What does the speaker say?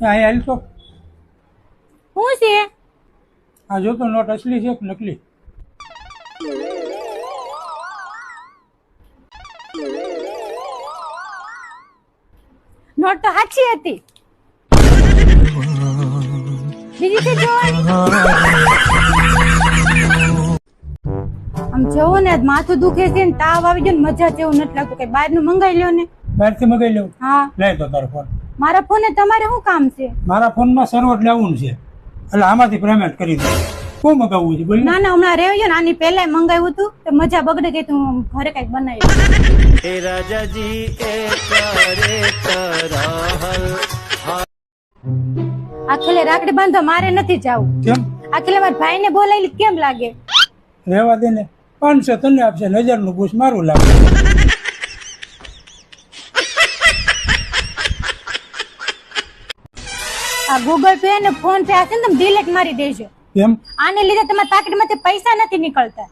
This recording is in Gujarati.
અહીંયા હાલ તો શું છે? આ જો તો નોટ અસલી છે કે નકલી? નોટ તો સાચી હતી. બીજી છે જોવાની? આમ જવો ને માથું દુખે છે ને તાવ આવી ગયો ને મજા જેવું નથી લાગતું. કઈ બહારનું મંગાવી લ્યો ને. બહારથી મગાવી લેવું હા. લઈ તો તારો ફોન. મારા ફોને તમારે શું કામ છે? મારા ફોનમાં સર્વર લેવું છે. એટલે આમાંથી પેમેન્ટ કરી દઉં. શું મગાવવું છે બોલ ના? ના હમણાં રહ્યો ને આની પહેલા મંગાવ્યું હતું. તો મજા બગડે કે તું ઘરે કંઈક બનાવી એ રાજાજી એ કરે તરા આખેલે રાખડી બાંધો મારે નથી જવું. કેમ? આખેલે મારા ભાઈને બોલાવી કેમ લાગે? રેવા દે ને. પાંચસો તને આપશે નજરનું પૂછ મારું લાગે. આ ગૂગલ પે અને ફોન પે હશે ને તમે ડિલેટ મારી દેજો. એમ આને લીધે તમારા પાકેટમાંથી પૈસા નથી નીકળતા.